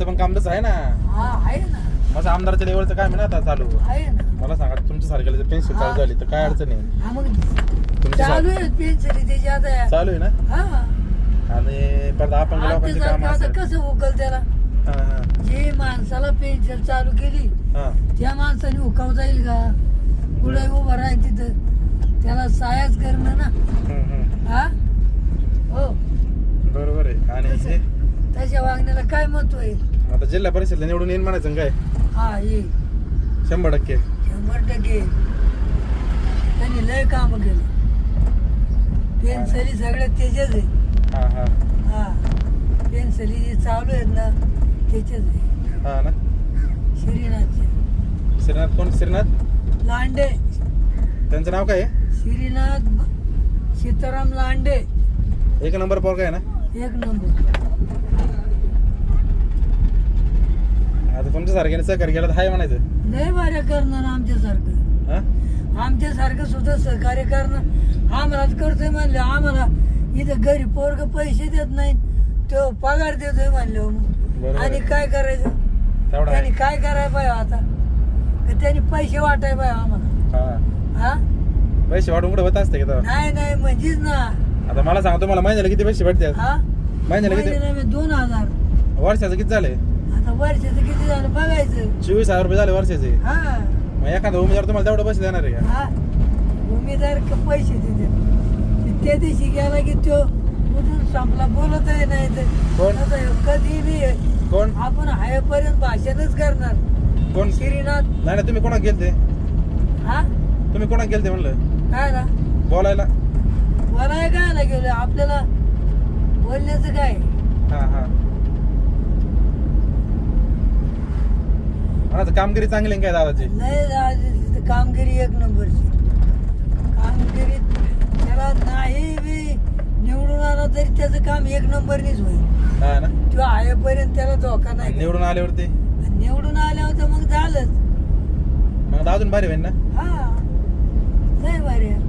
आमदारांचं पण काम तसं आहे ना. हा आहे ना. माझं आमदाराच्या लेवलचं काय म्हणा आता चालू. आहे ना. मला सांगा तुमच्या सारख्याला पेन्शन चालू झाली तर काय अडचण आहे? हा मग तुमच्या चालू आहे पेन्शन त्याची आता चालू आहे ना? हा. आणि परत आपण लोकांचे काम आता असं कसं उकल त्याला? जे माणसाला पेन्शन चालू केली. त्या माणसाने उकावता येईल का? पुढे उभं राह तिथं? त्याला सायाच करणं ना. हा? हो. बरोबर आहे. आणि हे? त्याच्या वागण्याला काय महत्त्व आहे आता जिल्हा परिषदला निवडून येईन म्हणायचं काय? हा ये शंभर टक्के. शंभर टक्के. त्यांनी लय काम केलं. पेन्सली सगळे त्याचेच आहे हा हा. हा. पेन्सली जे चालू आहेत ना त्याचेच आहे हा ना. श्रीनाथचे. श्रीनाथ कोण? श्रीनाथ? लांडे. त्यांचं नाव काय आहे? श्रीनाथ ब- सीताराम लांडे. एक नंबर पोर काय ना? एक नंबर. आता तुमच्या सारख्याने सहकार्य केलं तर हाय म्हणायचं. लय भाऱ्या करणार आमच्यासारखं हा? आमच्यासारखं सुद्धा सहकार्य करणं आम्हालाच करतोय म्हणलं आम्हाला इथं घरी पोरग पैसे देत नाही तो पगार देतोय म्हणलं. बरोबर आहे. आणि काय करायचं? तेवढा त्यांनी काय करायला पाहिजे आता? का त्यांनी पैसे वाटाय पाहिजे आम्हाला? हा. हा? पैसे वाढून कुठे होत असते का तेव्हा? नाही नाही म्हणजेच ना. आता मला सांगा तुम्हाला महिन्याला किती पैसे भेटतात? हा? महिन्याला किती? महिन्याला मी दोन हजार. वर्षाचं किती झाले आता वर्षाचं किती झालं बघायचं? चोवीस हजार रुपये झाले वर्षाचे. हा. मग एखादा उमेदवार तुम्हाला तेवढे पैसे देणार आहे का? हा. उमेदवार क- पैसे देते? ते त्या दिवशी गेला की तो कुठून संपला बोलतही नाही तर कोण? कधी बी कोण? आपण हायपर्यंत भाषणच करणार. कोण? श्रीनाथ. नाही ना तुम्ही कोणाक गेलते? हा? तुम्ही कोणाक गेलते म्हणलं? काय ना? बोलायला? बोलाय काय ना गेलो? आपल्याला बोलण्याचं काय? हा हा. आता कामगिरी चांगली आहे काय दादाची? आज तिथं कामगिरी एक नंबरची. कामगिरी त्याला नाही बी निवडून आला तरी त्याचं काम एक नंबरनीच होईल. हा ना? तो आहेपर्यंत त्याला धोका नाही. निवडून आल्यावरती? निवडून आल्यावर तर मग झालंच. मग आता अजून भारी होईल ना? हा. लय भारी आहे.